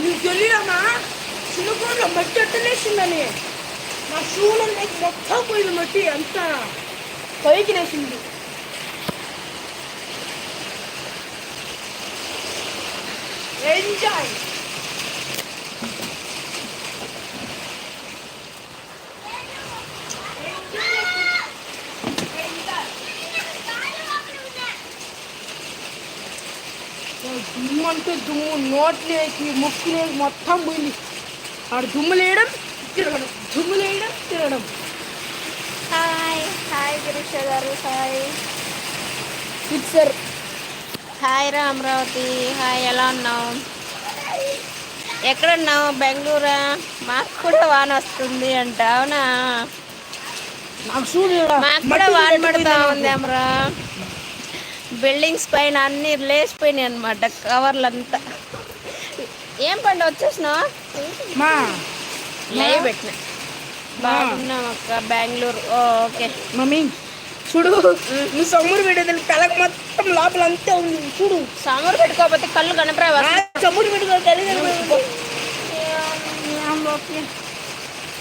వా, నీకు తెలియదమ్మా చిన్నగూడలో మట్టి ఎట్టలేసిందని నా షూలో మొత్తం పోయింది మట్టి అంతా పైకి లేచింది ఎంజాయ్ దుమ్ము అంటే దుమ్ము నోట్లేకి ముక్కులేకి మొత్తం పోయింది. ఆడ దుమ్ము లేయడం తిరగడం దుమ్ము లేయడం తిరగడం. హాయ్ హాయ్ గిరీష గారు హాయ్. ఫిక్సర్ హాయ్ రా అమరావతి హాయ్ ఎలా ఉన్నావు? ఎక్కడున్నావు? బెంగళూరా? మాకు కూడా వాన వస్తుంది అంట అవునా? మాకు కూడా వాన పడుతూ ఉంది అమరా. బిల్డింగ్స్ పైన అన్ని లేచిపోయినాయి అనమాట కవర్లంతా. ఏం పండు వచ్చేసినావు? లైవ్ పెట్టిన. బాగున్నాం అక్క బెంగళూరు. ఓకే. మమ్మీ చూడు. నువ్వు సమ్ముడు పెట్టేది తలకు మొత్తం లోపల అంతే ఉంది. చూడు. సామూరు పెట్టుకోకపోతే కళ్ళు కనపరావా ఆ సమ్ముడు పెట్టుకో తెలియదు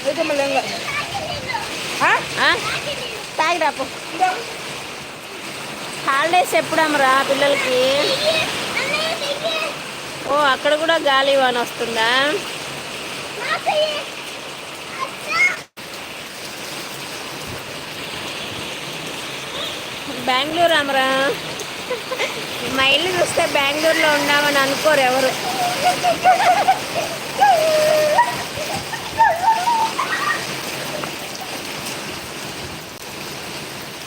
అయితే మళ్ళీ ఇంకా. హాలిడేస్ ఎప్పుడు అమ్మరా పిల్లలకి? ఓ అక్కడ కూడా గాలి వాన వస్తుందా? బెంగళూరు అమరా మా ఇల్లు చూస్తే బెంగళూరులో ఉన్నామని అనుకోరు ఎవరు.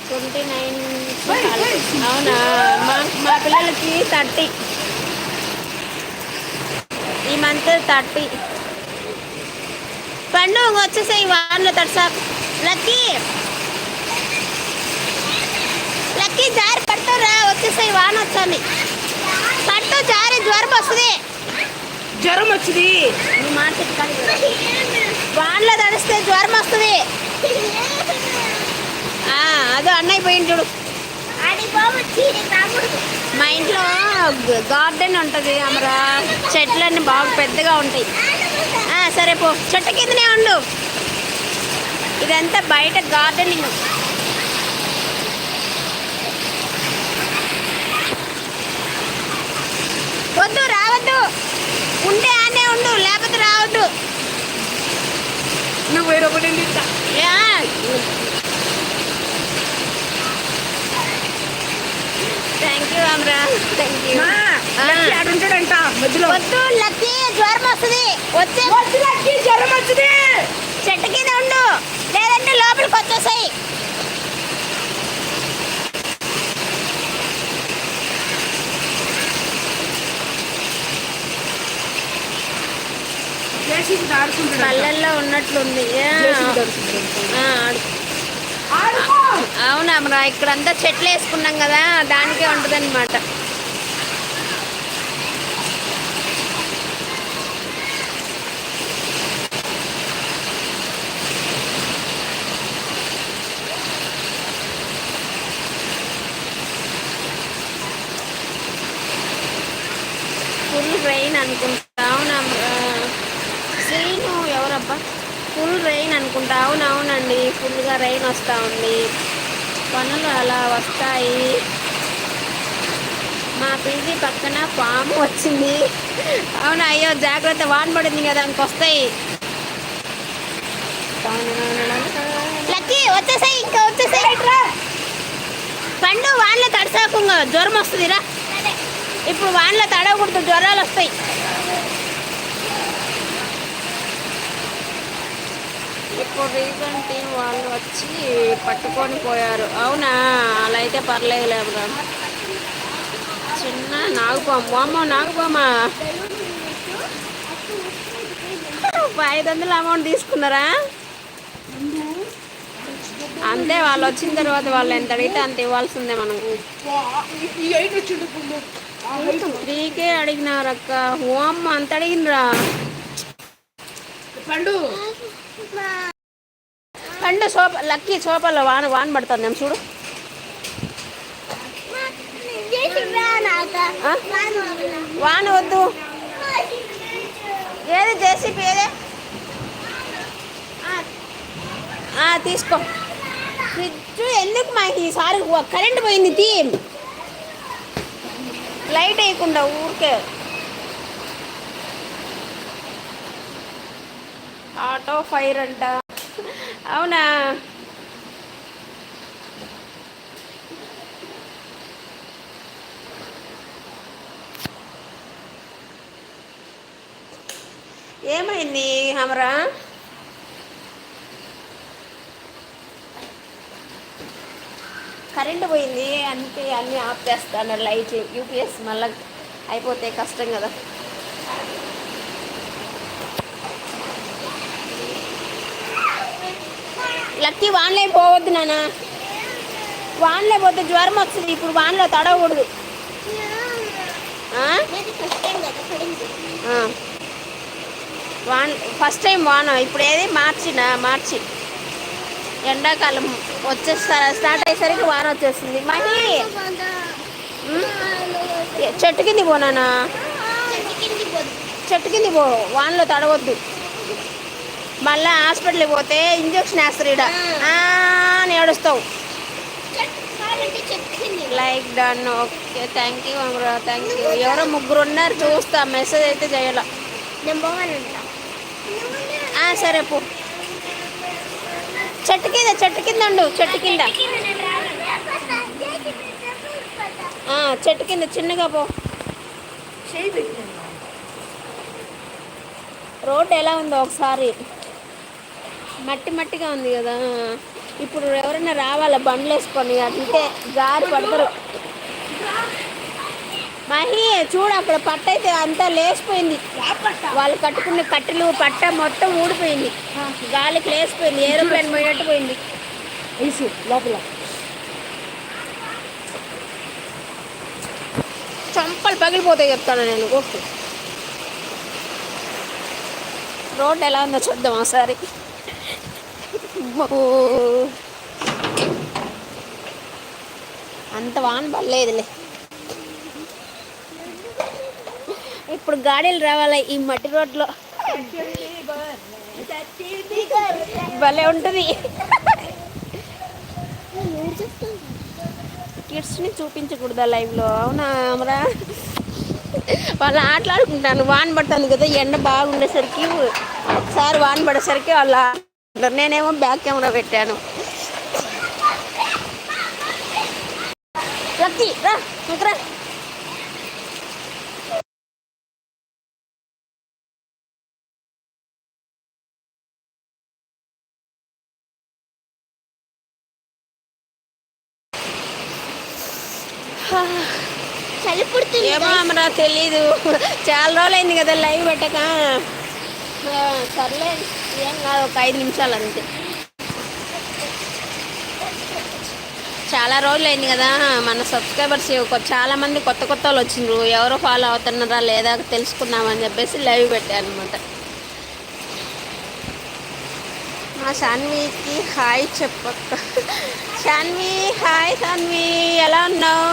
ట్వంటీ నైన్ అవునా? మా మా పిల్లలకి థర్టీ. ఈ మంత్ థర్టీ. పండు వచ్చేసాయి వాన్లో తడిసా. లక్కీ! లక్కీ జారి పట్టురా వచ్చేసాయి వాన వచ్చాను పట్టు జారి జ్వరం వస్తుంది. జ్వరం వచ్చింది. వాన్లో తడిస్తే జ్వరం వస్తుంది. ఆ, అదో అన్నయ్య పోయింది చూడు. మా ఇంట్లో గార్డెన్ ఉంటుంది అమరా. చెట్లన్నీ బాగా పెద్దగా ఉంటాయి. ఆ, సరే పో. చెట్టు కిందనే ఉండు. ఇదంతా బయట గార్డెనింగ్. వద్దు రావద్దు. ఉంటే ఆనే ఉండు లేకపోతే రావద్దు. నువ్వు వేరే ఉంటాడంట మధ్యలో. వద్దు లక్కీ జ్వరం వస్తుంది. వచ్చే వద్దు లక్కీ, జ్వరం వచ్చింది చెట్టు కింద ఉండు. లేదంటే లోపలికి వచ్చేసాయి. పల్లెల్లో ఉన్నట్లుంది. యా. ఆ, రా. ఇక్కడంతా చెట్లు వేసుకున్నాం కదా దానికే ఉంటుంది అనమాట ఫుల్ రెయిన్ అనుకుంటా. అవునా శ్రీను ఎవరబ్బా? ఫుల్ రెయిన్ అనుకుంటా. అవునవునండి ఫుల్గా రెయిన్ వస్తూ ఉంది. పనులు అలా వస్తాయి. మా పీజీ పక్కన పాము వచ్చింది. అవునా అయ్యో జాగ్రత్త వాన్ పడింది కదా ఇంకొస్తాయి లక్కీ వచ్చేసాయి ఇంకా వచ్చేసాయి. పండు వాన్లో తడసాకు జ్వరం వస్తుందిరా. ఇప్పుడు వాన్లో తడవకూడదు జ్వరాలు వస్తాయి. ఇప్పుడు రీజన్ టీం వాళ్ళు వచ్చి పట్టుకొని పోయారు. అవునా? అలా అయితే పర్లేదు లేదురా చిన్న నాగుపాము అమ్మ నాగుపామా ఐదు వందలు అమౌంట్ తీసుకున్నారా? అంతే వాళ్ళు వచ్చిన తర్వాత వాళ్ళు ఎంత అడిగితే అంత ఇవ్వాల్సిందే మనం. ఫ్రీకే అడిగినారక్క. ఓ అమ్మ అంత అడిగినరా పండు. పండు సోప లక్కీ సోపాలో వాన వాన పడుతుంది ఏం చూడు? వాన వద్దు. ఏది జేసీపీ ఏదే? తీసుకో. ఫ్రిడ్జ్ ఎందుకు మాకు ఈసారి కరెంట్ పోయింది తీ. లైట్ వేయకుండా ఊరికే. ఆటో ఫైర్ అంట. అవునా? ఏమైంది హమరా? కరెంటు పోయింది అంతే అన్నీ ఆఫ్ చేస్తాను లైట్లు యూపీఎస్ మళ్ళీ అయిపోతే కష్టం కదా. లక్కీ వాన్లే పోవద్దు నాన్న వాన్లే పోతే జ్వరం వస్తుంది. ఇప్పుడు వాన్లో తడవకూడదు. వాన్ ఫస్ట్ టైం వాన. ఇప్పుడు ఏది? మార్చిన మార్చి. ఎండాకాలం వచ్చే స్టార్ట్ అయ్యేసరికి వాన వచ్చేస్తుంది. మహి ఏ, చెట్టు కింది పోనానా చెట్టు కింది పో. వానలో తడవద్దు. మళ్ళీ హాస్పిటల్కి పోతే ఇంజక్షన్ వేస్తారు ఈడ. ఆ. అని ఏడుస్తావు. Like done okay thank you Amara thank you. ఎవరో ముగ్గురు ఉన్నారు చూస్తా మెసేజ్ అయితే చేయాల. ఆ, సరే పో. చెట్టు కింద చెట్టు కింద ఉండు చెట్టు కింద. ఆ, చెట్టు కింద చిన్నగా పో. రోడ్డు ఎలా ఉందో ఒకసారి. మట్టి మట్టిగా ఉంది కదా. ఇప్పుడు ఎవరైనా రావాలా బండ్లు వేసుకొని? అంటే జారి పడతారు. మహి చూడు అక్కడ పట్ట అయితే అంతా లేచిపోయింది. వాళ్ళు కట్టుకున్న కట్టెలు పట్ట మొత్తం ఊడిపోయింది. గాలికి లేచిపోయింది. ఏరోప్లేన్ పోయినట్టు పోయింది. వేసు లోపల. చంపలు పగిలిపోతాయి చెప్తాను నేను. ఓకే. రోడ్డు ఎలా ఉందో చూద్దాం ఒకసారి. ఓ. అంత వాన పడలేదులే. ఇప్పుడు గాడీలు రావాలి ఈ మట్టి రోడ్లో. భలే ఉంటుంది. కిడ్స్ని చూపించకూడదా లైవ్లో? అవునా అమరా? వాళ్ళు ఆటలాడుకుంటాను వాన పడుతుంది కదా ఎండ బాగుండేసరికి ఒకసారి వాన పడేసరికి వాళ్ళ ఆడుకుంటారు. నేనేమో బ్యాక్ కెమెరా పెట్టాను. రా ఏమో అమరా తెలీదు. చాలా రోజులైంది కదా లైవ్ పెట్టక. ఆ, సర్లే. ఏం కాదు ఒక ఐదు నిమిషాలు అంతే. చాలా రోజులు అయింది కదా మన సబ్స్క్రైబర్స్ చాలా మంది కొత్త కొత్త వాళ్ళు వచ్చిండ్రు. ఎవరు ఫాలో అవుతున్నారా లేదా తెలుసుకుందామని చెప్పేసి లైవ్ పెట్టాను అనమాట మా శాన్వికి హాయ్ చెప్పక్క శాన్వి హాయ్ శాన్వి ఎలా ఉన్నావు?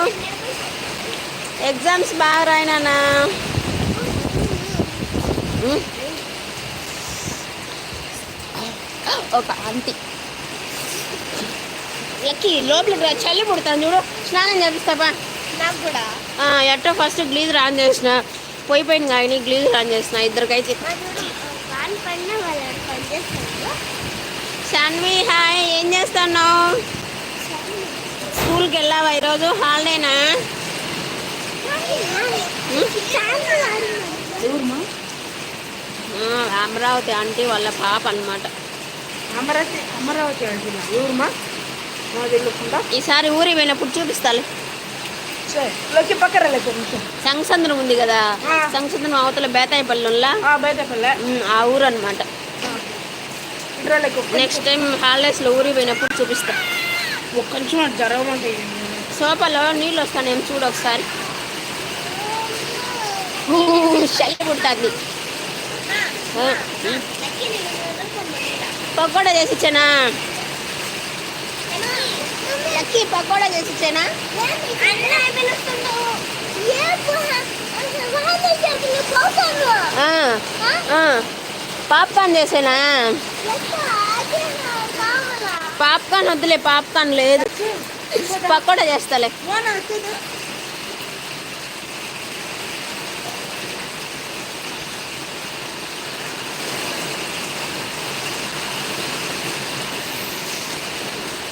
ఎగ్జామ్స్ బాగా రాయినానా? ఒక ఆంటీ. ఎక్కి లోపలికి రా చలి పుడతాను చూడు. స్నానం చేపిస్తాపా నాకు కూడా. ఎట్టో ఫస్ట్ గ్లీజర్ ఆన్ చేసిన. పోయిపోయింది కానీ గ్లీజర్ ఆన్ చేసిన ఇద్దరికైతే. శాన్వి హాయ్ ఏం చేస్తున్నావు? స్కూల్కి వెళ్ళావా ఈరోజు? హాలిడేనా? అమరావతి ఆంటీ వాళ్ళ పాప అన్నమాట. అమరావతి అమరావతి అంటున్నా. ఎవరుమా మా తెలియకుండా ఈసారి ఊరి పోయినప్పుడు చూపిస్తాలే. లోకి పక్కన నిమిషం సంగసంద్రం ఉంది కదా. సంగసంద్రం అవతల బేతాయిపల్లిలా ఆ ఊరు అనమాట నెక్స్ట్ టైం హాలిడేస్లో ఊరి పోయినప్పుడు చూపిస్తా. ఒక్క నిమిషం అటు జరగమంటే సోఫాలో నీళ్ళు వస్తానేం చూడు ఒకసారి. చలి పుడుతుంది. పకోడా చేసి ఇచ్చానా? లక్కీ పకోడా చేసి ఇచ్చానా. పాప్కార్న్ చేసేనా? పాప్కార్న్ వద్దులే పాప్కార్న్ లేదు. పకోడా చేస్తాలే